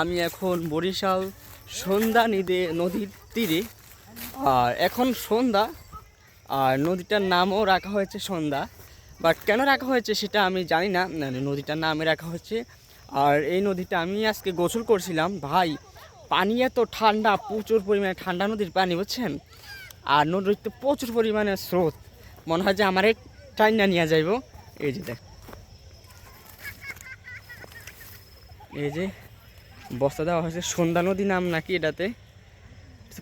আমি এখন বরিশাল সন্ধ্যা নিদে নদীর তীরে। আর এখন সন্ধ্যা, আর নদীটার নামও রাখা হয়েছে সন্ধ্যা। বাট কেন রাখা হয়েছে সেটা আমি জানি না। নদীটার নামে রাখা হয়েছে। আর এই নদীটা আমি আজকে গোসল করছিলাম। ভাই, পানি এত ঠান্ডা, প্রচুর পরিমাণে ঠান্ডা নদীর পানি, বুঝছেন? আর নদীতে প্রচুর পরিমাণে স্রোত। মনে হয় যে আমার টাইনা নিয়ে যাইব। এই যে দেখ। এই যে বস্তা দেওয়া হয়েছে। সন্ধ্যা নদী নাম নাকি এটাতে?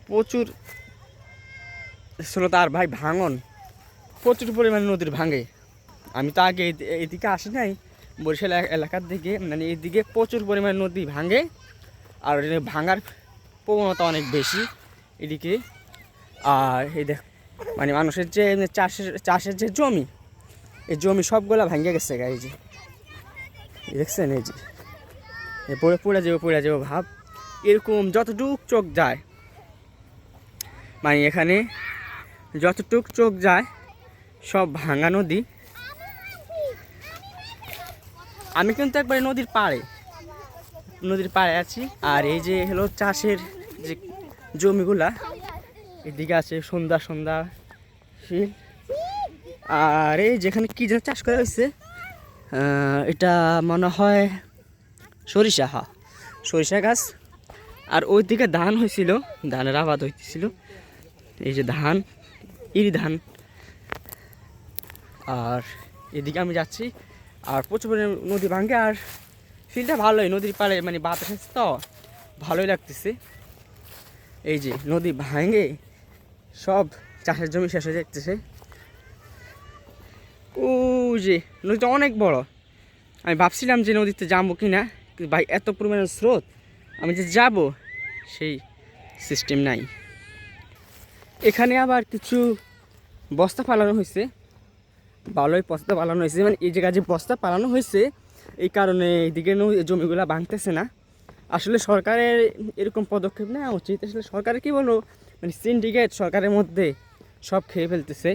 প্রচুর স্রোত আর ভাই ভাঙন। প্রচুর পরিমাণে নদীর ভাঙে। আমি তো আগে এইদিকে আসি নাই বরিশাল এলা- এলাকার দিকে। মানে এদিকে প্রচুর পরিমাণে নদী ভাঙে আর ভাঙার প্রবণতা অনেক বেশি এদিকে। আর এই দেখ মানে মানুষের যে চাষের চাষের যে জমি এই জমি সবগুলা ভাঙে গেছে গা, এই যে। দেখছেন এই যে। পড়ে পড়ে যাব পড়ে যাব, ভাব। এরকম যতটুক চোখ যায় মানে এখানে যতটুক চোখ যায়, সব ভাঙা নদী। আমি কিন্তু একবারে নদীর পাড়ে নদীর পাড়ে আছি। আর এই যে হলো চাষের যে জমিগুলা, এদিকে আছে সন্ধ্যা সন্ধ্যা শিল আর এই যেখানে কী যেন চাষ করা হয়েছে এটা মনে হয় সরিষা, হা। সরিষা গাছ। আর ওই দিকে ধান হয়েছিল, ধানের আবাদ হইতেছিল। এই যে ধান, ইরি ধান। আর এদিকে আমি যাচ্ছি, আর প্রচুর পরিমাণে নদী ভাঙে, আর ফিলটা ভালোই, নদীর পাড়ে মানে বাতাস আছে তো, ভালোই লাগতেছে। এই যে নদী ভাঙে, সব চাষের জমি শেষ হয়ে যাচ্ছে ও যে নদীটা অনেক বড়। আমি ভাবছিলাম যে নদীতে যাব কি না ভাই, এত পরিমাণে স্রোত, আমি যে যাব, সেই সিস্টেম নাই। এখানে আবার কিছু বস্তা পালানো হয়েছে। ভালোই বস্তা পালানো হয়েছে মানে এই জায়গায় যে বস্তা পালানো হয়েছে, এই কারণে এইদিকে জমিগুলা ভাঙতেছে না। আসলে সরকারের এরকম পদক্ষেপ নেওয়া উচিত। আসলে সরকারের কী বলব মানে সিন্ডিকেট সরকারের মধ্যে সব খেয়ে ফেলতেছে।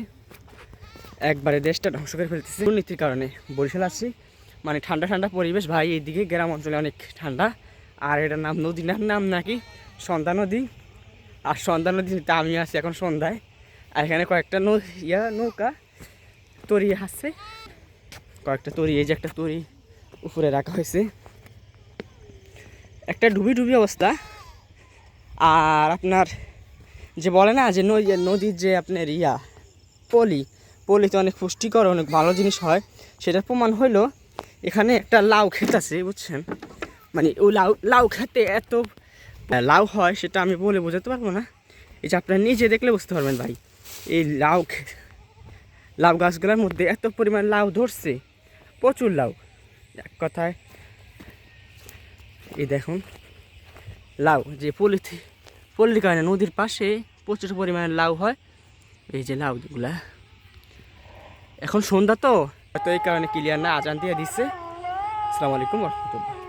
একবারে দেশটা ধ্বংস করে ফেলতেছে। দুর্নীতির কারণে। বরিশাল আছি মানে ঠান্ডা ঠান্ডা পরিবেশ ভাই, এইদিকে গ্রাম অঞ্চলে অনেক ঠান্ডা। আর এটার নাম নদীর নাম নাম নাকি? সন্ধ্যা নদী। আর সন্ধ্যা নদীতে আমি আছি এখন সন্ধ্যায়। আর এখানে কয়েকটা নৌ, ইয়া, নৌকা, তরি আসছে কয়েকটা তরি, এই যে একটা তরি উপরে রাখা হয়েছে। একটা ডুবি ডুবি অবস্থা। আর আপনার যে বলে না যে নই- নদীর যে আপনার ইয়া, পলি, পলিতে অনেক পুষ্টিকর, অনেক ভালো জিনিস হয়। সেটার প্রমাণ হইল এখানে একটা লাউ ক্ষেত আছে, বুঝছেন? মানে ওই লাউ লাউ খেতে এত লাউ হয় সেটা আমি বলে বোঝাতে পারব না। এই যে আপনারা নিজে দেখলে বুঝতে পারবেন ভাই, এই লাউ লাউ গাছগুলোর মধ্যে এত পরিমাণ লাউ ধরছে, প্রচুর লাউ। এক কথায়, এই দেখুন, লাউ, যে পলিথি পল্লির কারণে নদীর পাশে প্রচুর পরিমাণে লাউ হয়। এই যে লাউগুলা। এখন সন্ধ্যা তো তো এই কারণে ক্লিয়ার না আজান দিয়ে দিচ্ছে আসসালামু আলাইকুম রহমতুল্লাহ।